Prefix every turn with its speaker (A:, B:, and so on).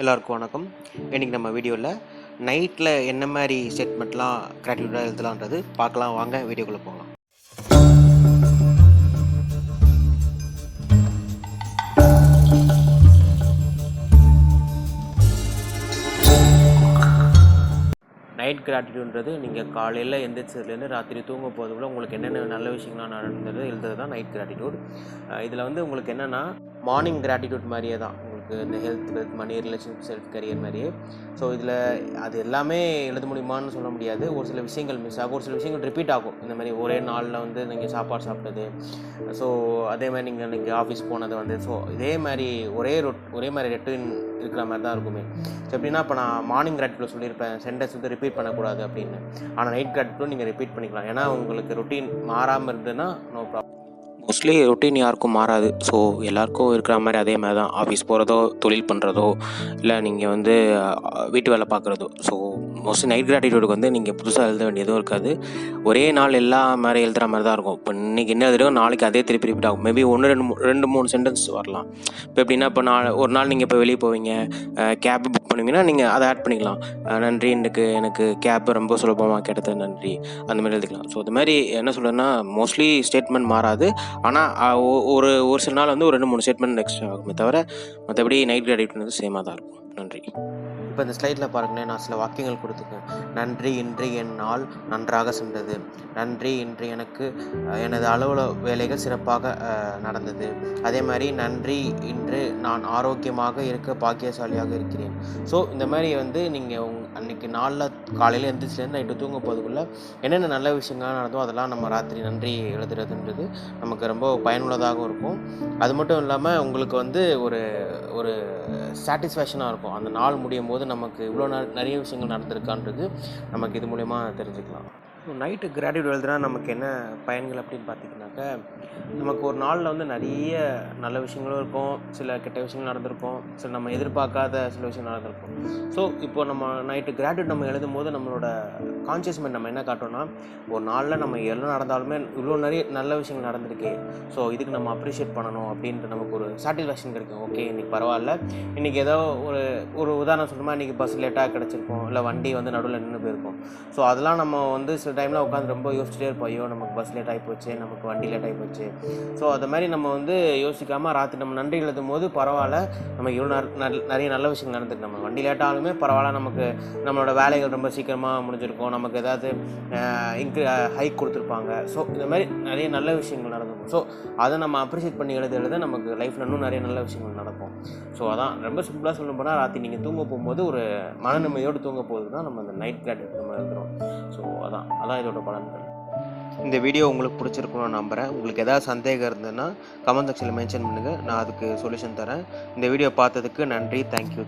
A: எல்லாருக்கும் வணக்கம். இன்றைக்கி நம்ம வீடியோவில் நைட்டில் என்ன மாதிரி ஸ்டேட்மெண்ட்லாம் கிராட்டிவிட்டாக எழுதலான்றது பார்க்கலாம். வாங்க வீடியோக்குள்ளே போகலாம். நைட் கிராட்டிடியூன்றது நீங்கள் காலையில் எந்திரிச்சதுலேருந்து ராத்திரி தூங்க போகிறதுக்குள்ள உங்களுக்கு என்னென்ன நல்ல விஷயங்கள்லாம் நடந்தது எழுதுறது தான் நைட் கிராட்டிடியூட் இதில் வந்து உங்களுக்கு என்னென்னா மார்னிங் கிராட்டிடியூட் மாதிரியே தான் இருக்குது இந்த health wealth money relationship self career மாதிரியே. ஸோ இதில் அது எல்லாமே எழுத முடியுமான்னு சொல்ல முடியாது. ஒரு சில விஷயங்கள் மிஸ் ஆகும். ஒரு சில விஷயங்கள் ரிப்பீட் ஆகும். இந்த மாதிரி ஒரே நாளில் வந்து நீங்கள் சாப்பாடு சாப்பிட்டது. ஸோ அதே மாதிரி நீங்கள் இன்றைக்கி ஆஃபீஸ் போனது வந்து ஸோ இதே மாதிரி ஒரே ரொட் ஒரே மாதிரி ரெட்டின் இருக்கிற மாதிரி தான் இருக்குமே. ஸோ எப்படின்னா இப்போ நான் மார்னிங் கிராட்டில் சொல்லியிருப்பேன். சென்டென்ஸ் வந்து ரிப்பீட் பண்ணக்கூடாது அப்படின்னு. ஆனால் நைட் கிராட்டிலும் நீங்கள் ரிப்பீட் பண்ணிக்கலாம். ஏன்னா உங்களுக்கு ரொட்டீன் மாறாமல் இருந்ததுன்னா நோ ப்ராப்ளம் மோஸ்ட்லி ரொட்டீன் யாருக்கும் மாறாது. ஸோ எல்லாருக்கும் இருக்கிற மாதிரி அதே மாதிரி தான் ஆஃபீஸ் போகிறதோ தொழில் பண்ணுறதோ இல்லை நீங்கள் வந்து வீட்டு வேலை பார்க்குறதோ. ஸோ மோஸ்ட்லி நைட் கிராட்டிடியூடுக்கு வந்து நீங்கள் புதுசாக எழுத வேண்டியதும் இருக்காது. ஒரே நாள் எல்லா மாதிரி எழுதுகிற மாதிரி தான் இருக்கும். இப்போ இன்றைக்கி என்ன எழுதுறோம் நாளைக்கு அதே திருப்பி ரிப்பீட் ஆகும். மேபி ஒன்று ரெண்டு ரெண்டு மூணு சென்டென்ஸ் வரலாம். இப்போ எப்படின்னா இப்போ நான் ஒரு நாள் நீங்கள் இப்போ வெளியே போவீங்க. கேப் புக் பண்ணுவீங்கன்னா நீங்கள் அதை ஆட் பண்ணிக்கலாம். நன்றி இன்றைக்கு எனக்கு கேப் ரொம்ப சுலபமாக கிடைத்தது. நன்றி. அந்த மாதிரி எழுதிக்கலாம். ஸோ இது மாதிரி என்ன சொல்கிறேன்னா மோஸ்ட்லி ஸ்டேட்மெண்ட் மாறாது. ஆனால் ஒரு ஒரு சில நாள் வந்து ஒரு ரெண்டு மூணு ஸ்டேட்மெண்ட் எக்ஸ்ட்ரா ஆகுமே தவிர மற்றபடி நைட் கிராடியூட் வந்து சேமாக தான் இருக்கும். நன்றி. இப்போ இந்த ஸ்லைடில் பாருங்களேன் நான் சில வாக்கியங்கள் கொடுத்துருக்கேன். நன்றி இன்று என் நாள் நன்றாக சென்றது. நன்றி இன்று எனக்கு எனது அலுவலக வேலைகள் சிறப்பாக நடந்தது. அதே மாதிரி நன்றி இன்று நான் ஆரோக்கியமாக இருக்க பாக்கியசாலியாக இருக்கிறேன். ஸோ இந்த மாதிரி வந்து நீங்கள் உங் அன்றைக்கி நாளில் காலையில் எழுந்திரிச்சிலேருந்து நைட்டு தூங்க போதுக்குள்ளே என்னென்ன நல்ல விஷயங்கள் நடந்தோ அதெல்லாம் நம்ம ராத்திரி நன்றி எழுதுறதுன்றது நமக்கு ரொம்ப பயனுள்ளதாகவும் இருக்கும். அது மட்டும் இல்லாமல் உங்களுக்கு வந்து ஒரு ஒரு சாட்டிஸ்ஃபேக்ஷனாக இருக்கும். அந்த நாள் முடியும் போது நமக்கு இவ்வளோ நிறைய விஷயங்கள் நடந்திருக்கான்றது நமக்கு இது மூலயமா தெரிஞ்சுக்கலாம். நைட்டு கிராடியூட் எழுதுனா நமக்கு என்ன பயன்கள் அப்படின்னு பார்த்தீங்கன்னாக்க நமக்கு ஒரு நாளில் வந்து நிறைய நல்ல விஷயங்களும் இருக்கும். சில கெட்ட விஷயங்கள் நடந்திருக்கும். சில நம்ம எதிர்பார்க்காத சில விஷயம் நடந்திருக்கும். ஸோ இப்போ நம்ம நைட்டு கிராடியூட் நம்ம எழுதும் போது நம்மளோட கான்சியஸ் மைண்ட் நம்ம என்ன காட்டோம்னா ஒரு நாளில் நம்ம எல்லாம் நடந்தாலுமே இவ்வளோ நிறைய நல்ல விஷயங்கள் நடந்திருக்கே. ஸோ இதுக்கு நம்ம அப்ரிஷியேட் பண்ணணும் அப்படின்ற நமக்கு ஒரு சாட்டிஸ்ஃபேக்ஷன் கிடைக்கும். ஓகே இன்றைக்கி பரவாயில்ல. இன்றைக்கி ஏதோ ஒரு ஒரு உதாரணம் சொல்லணுமா இன்றைக்கி பஸ் லேட்டாக கிடச்சிருக்கும். இல்லை வண்டி வந்து நடுவில் நின்று போயிருக்கும். ஸோ அதெல்லாம் நம்ம வந்து சில டைமில் உட்காந்து ரொம்ப யோசிச்சுட்டே இருப்போம். ஐயோ நமக்கு பஸ் லேட் ஆகி போச்சு நமக்கு வண்டி லேட் ஆகி போச்சு. ஸோ அது மாதிரி நம்ம வந்து யோசிக்காமல் ராத்திரி நம்ம நன்றி எழுதும் போது பரவாயில்ல நமக்கு இவ்வளோ நல்- நிறைய நல்ல விஷயங்கள் நடந்துருக்கு நம்ம வண்டி லேட்டாலுமே பரவாயில்ல நமக்கு நம்மளோட வேலைகள் ரொம்ப சீக்கிரமாக முடிஞ்சிருக்கும். நமக்கு ஏதாவது இன்க்ரி ஹைக் கொடுத்துருப்பாங்க. ஸோ இந்த மாதிரி நிறைய நல்ல விஷயங்கள் நடந்திருக்கும் ஸோ அதை நம்ம அப்ரிஷியேட் பண்ணி எழுத எழுத நமக்கு லைஃப்பில் இன்னும் நிறைய நல்ல விஷயங்கள் நடக்கும். ஸோ அதான் ரொம்ப சிம்பிளாக சொல்ல போனால் ராத்திரி நீங்கள் தூங்க போகும்போது ஒரு மனநிம்மதியோடு தூங்க போகுது தான் நம்ம அந்த நைட் கிராட்டிட் நம்ம எழுதுறோம். ஸோ அதான். அதான் இதோட பலன்கள். இந்த வீடியோ உங்களுக்கு பிடிச்சிருக்கும்னு நான் நம்புகிறேன் உங்களுக்கு எதாவது சந்தேகம் இருந்ததுன்னா கமெண்ட் செக்ஷனில் மென்ஷன் பண்ணுங்கள் நான் அதுக்கு சொல்யூஷன் தரேன். இந்த வீடியோ பார்த்ததுக்கு நன்றி. தேங்க்யூ